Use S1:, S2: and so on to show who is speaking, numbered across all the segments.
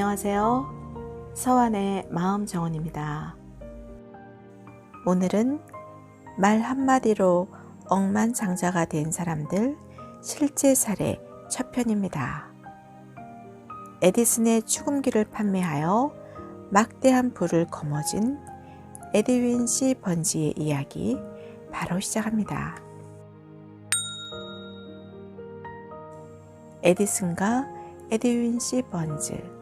S1: 안녕하세요. 서원의 마음 정원입니다. 오늘은 말 한마디로 억만장자가 된 사람들 실제 사례 첫 편입니다. 에디슨의 축음기를 판매하여 막대한 부를 거머쥔 에드윈 씨 번지의 이야기 바로 시작합니다. 에디슨과 에드윈 씨 번즈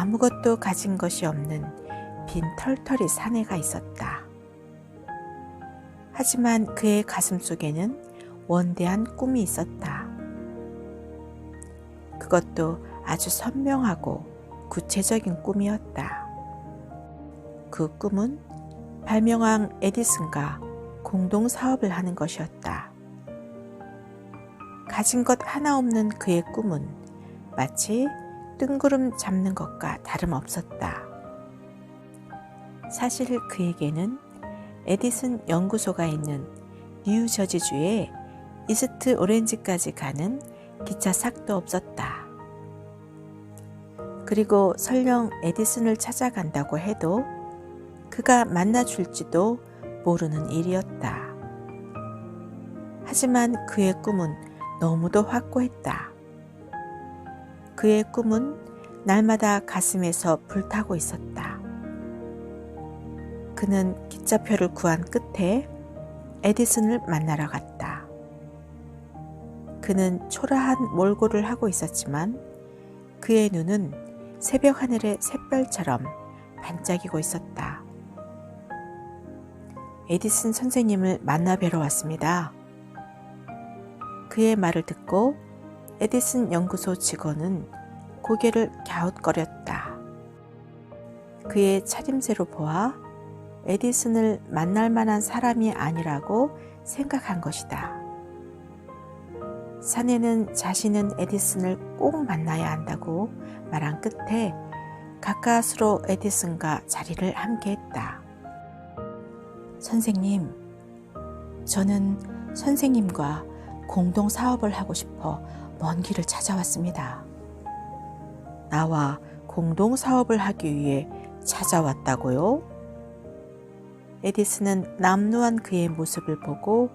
S1: 아무것도 가진 것이 없는 빈 털털이 사내가 있었다. 하지만 그의 가슴 속에는 원대한 꿈이 있었다. 그것도 아주 선명하고 구체적인 꿈이었다. 그 꿈은 발명왕 에디슨과 공동 사업을 하는 것이었다. 가진 것 하나 없는 그의 꿈은 마치 뜬구름 잡는 것과 다름없었다. 사실 그에게는 에디슨 연구소가 있는 뉴저지주의 이스트 오렌지까지 가는 기차 삭도 없었다. 그리고 설령 에디슨을 찾아간다고 해도 그가 만나줄지도 모르는 일이었다. 하지만 그의 꿈은 너무도 확고했다. 그의 꿈은 날마다 가슴에서 불타고 있었다. 그는 기차표를 구한 끝에 에디슨을 만나러 갔다. 그는 초라한 몰골을 하고 있었지만 그의 눈은 새벽 하늘의 샛별처럼 반짝이고 있었다. 에디슨 선생님을 만나 뵈러 왔습니다. 그의 말을 듣고 에디슨 연구소 직원은 고개를 갸웃거렸다. 그의 차림새로 보아 에디슨을 만날 만한 사람이 아니라고 생각한 것이다. 사내는 자신은 에디슨을 꼭 만나야 한다고 말한 끝에 가까스로 에디슨과 자리를 함께 했다. 선생님, 저는 선생님과 공동 사업을 하고 싶어 먼 길을 찾아왔습니다. 나와 공동 사업을 하기 위해 찾아왔다고요? 에디슨은 남루한 그의 모습을 보고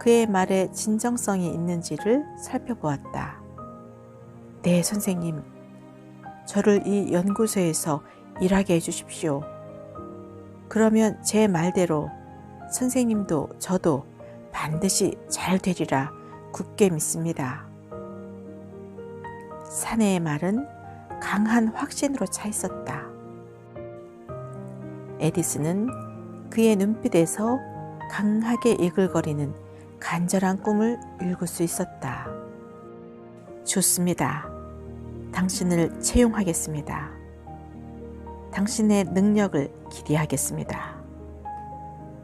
S1: 그의 말에 진정성이 있는지를 살펴보았다. 네, 선생님. 저를 이 연구소에서 일하게 해주십시오. 그러면 제 말대로 선생님도 저도 반드시 잘 되리라 굳게 믿습니다. 사내의 말은 강한 확신으로 차 있었다. 에디슨은 그의 눈빛에서 강하게 이글거리는 간절한 꿈을 읽을 수 있었다. 좋습니다. 당신을 채용하겠습니다. 당신의 능력을 기대하겠습니다.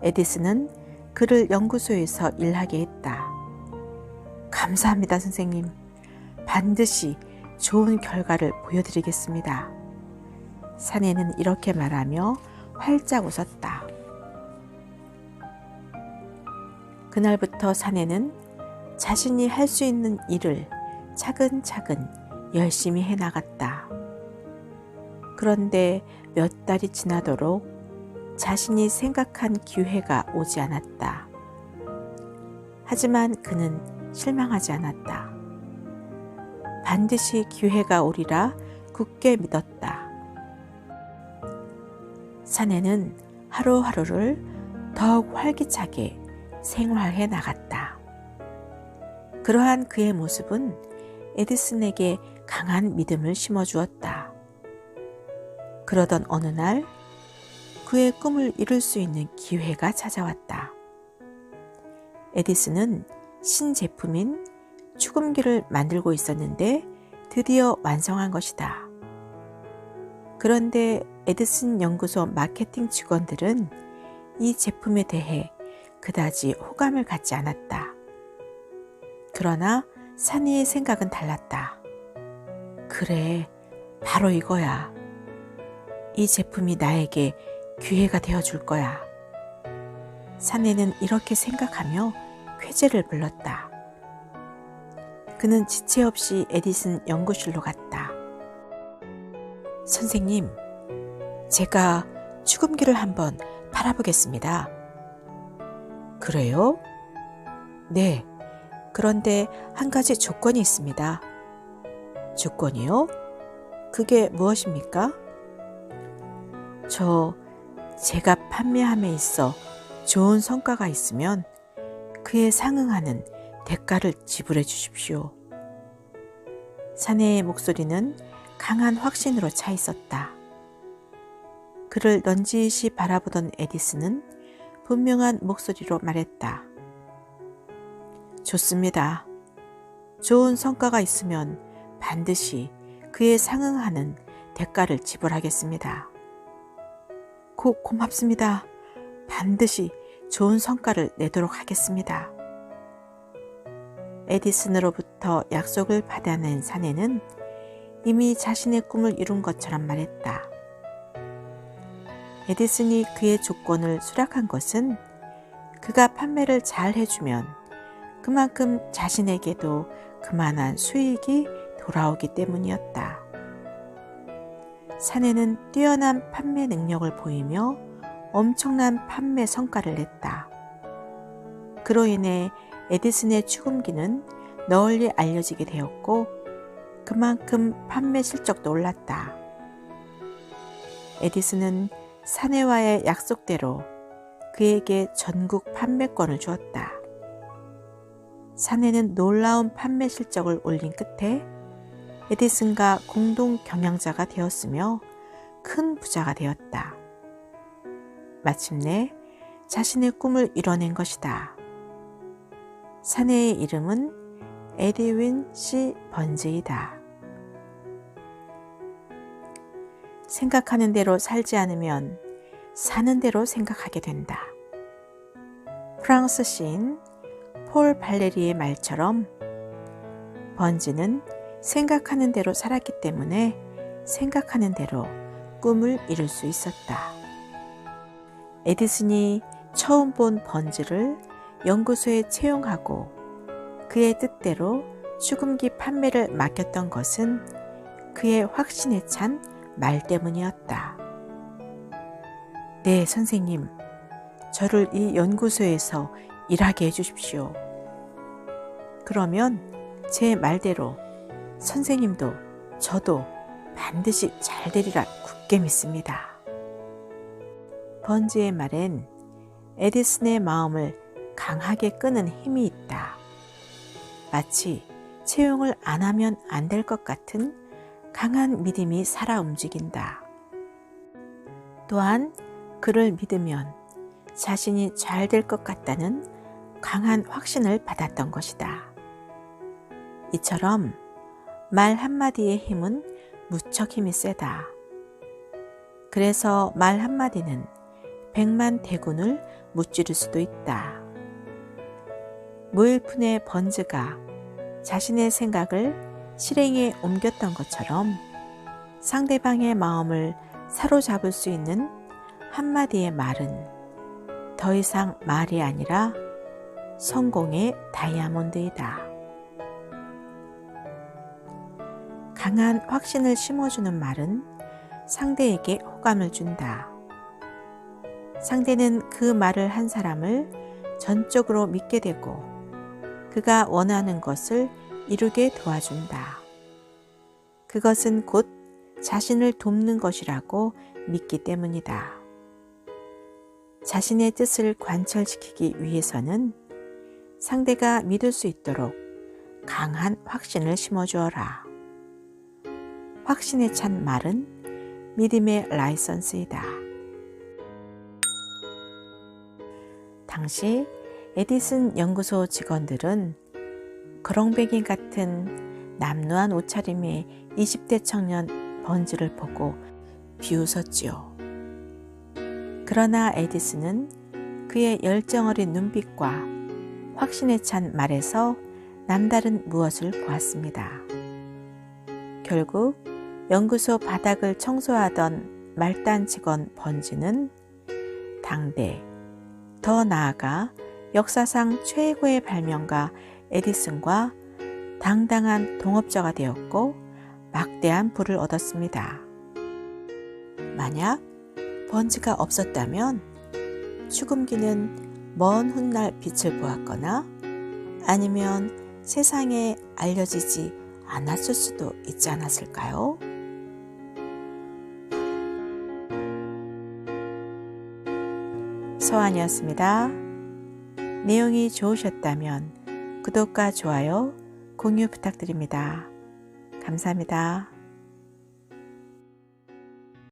S1: 에디슨은 그를 연구소에서 일하게 했다. 감사합니다, 선생님. 반드시 좋은 결과를 보여드리겠습니다. 사내는 이렇게 말하며 활짝 웃었다. 그날부터 사내는 자신이 할 수 있는 일을 차근차근 열심히 해 나갔다. 그런데 몇 달이 지나도록 자신이 생각한 기회가 오지 않았다. 하지만 그는 실망하지 않았다. 반드시 기회가 오리라 굳게 믿었다. 사내는 하루하루를 더욱 활기차게 생활해 나갔다. 그러한 그의 모습은 에디슨에게 강한 믿음을 심어주었다. 그러던 어느 날 그의 꿈을 이룰 수 있는 기회가 찾아왔다. 에디슨은 신제품인 축음기를 만들고 있었는데 드디어 완성한 것이다. 그런데 에디슨 연구소 마케팅 직원들은 이 제품에 대해 그다지 호감을 갖지 않았다. 그러나 산이의 생각은 달랐다. 그래, 바로 이거야. 이 제품이 나에게 기회가 되어 줄 거야. 사내는 이렇게 생각하며 쾌재를 불렀다. 그는 지체 없이 에디슨 연구실로 갔다. 선생님, 제가 축음기를 한번 팔아보겠습니다. 그래요? 네. 그런데 한 가지 조건이 있습니다. 조건이요? 그게 무엇입니까? 저 제가 판매함에 있어 좋은 성과가 있으면 그에 상응하는 대가를 지불해 주십시오. 사내의 목소리는 강한 확신으로 차 있었다. 그를 넌지시 바라보던 에디슨은 분명한 목소리로 말했다. 좋습니다. 좋은 성과가 있으면 반드시 그에 상응하는 대가를 지불하겠습니다. 고, 고맙습니다. 반드시 좋은 성과를 내도록 하겠습니다. 에디슨으로부터 약속을 받아낸 사내는 이미 자신의 꿈을 이룬 것처럼 말했다. 에디슨이 그의 조건을 수락한 것은 그가 판매를 잘 해주면 그만큼 자신에게도 그만한 수익이 돌아오기 때문이었다. 사내는 뛰어난 판매 능력을 보이며 엄청난 판매 성과를 냈다. 그로 인해 에디슨의 축음기는 널리 알려지게 되었고 그만큼 판매 실적도 올랐다. 에디슨은 사내와의 약속대로 그에게 전국 판매권을 주었다. 사내는 놀라운 판매 실적을 올린 끝에 에디슨과 공동 경영자가 되었으며 큰 부자가 되었다. 마침내 자신의 꿈을 이뤄낸 것이다. 사내의 이름은 에디윈 씨 번즈이다. 생각하는 대로 살지 않으면 사는 대로 생각하게 된다. 프랑스 시인 폴 발레리의 말처럼 번지는 생각하는 대로 살았기 때문에 생각하는 대로 꿈을 이룰 수 있었다. 에디슨이 처음 본 번지를 연구소에 채용하고 그의 뜻대로 축음기 판매를 맡겼던 것은 그의 확신에 찬 말 때문이었다. 네, 선생님. 저를 이 연구소에서 일하게 해주십시오. 그러면 제 말대로 선생님도 저도 반드시 잘 되리라 굳게 믿습니다. 번지의 말엔 에디슨의 마음을 강하게 끄는 힘이 있다. 마치 채용을 안 하면 안 될 것 같은 강한 믿음이 살아 움직인다. 또한 그를 믿으면 자신이 잘 될 것 같다는 강한 확신을 받았던 것이다. 이처럼 말 한마디의 힘은 무척 힘이 세다. 그래서 말 한마디는 백만 대군을 무찌를 수도 있다. 무일푼의 번즈가 자신의 생각을 실행에 옮겼던 것처럼 상대방의 마음을 사로잡을 수 있는 한마디의 말은 더 이상 말이 아니라 성공의 다이아몬드이다. 강한 확신을 심어주는 말은 상대에게 호감을 준다. 상대는 그 말을 한 사람을 전적으로 믿게 되고 그가 원하는 것을 이루게 도와준다. 그것은 곧 자신을 돕는 것이라고 믿기 때문이다. 자신의 뜻을 관철시키기 위해서는 상대가 믿을 수 있도록 강한 확신을 심어주어라. 확신에 찬 말은 믿음의 라이선스이다. 당시 에디슨 연구소 직원들은 그렁뱅이 같은 남루한 옷차림의 20대 청년 번지를 보고 비웃었지요. 그러나 에디슨은 그의 열정 어린 눈빛과 확신에 찬 말에서 남다른 무엇을 보았습니다. 결국 연구소 바닥을 청소하던 말단 직원 번지는 당대, 더 나아가 역사상 최고의 발명가 에디슨과 당당한 동업자가 되었고 막대한 부를 얻었습니다. 만약 번지가 없었다면 추금기는 먼 훗날 빛을 보았거나 아니면 세상에 알려지지 않았을 수도 있지 않았을까요? 서한이었습니다. 내용이 좋으셨다면 구독과 좋아요, 공유 부탁드립니다. 감사합니다.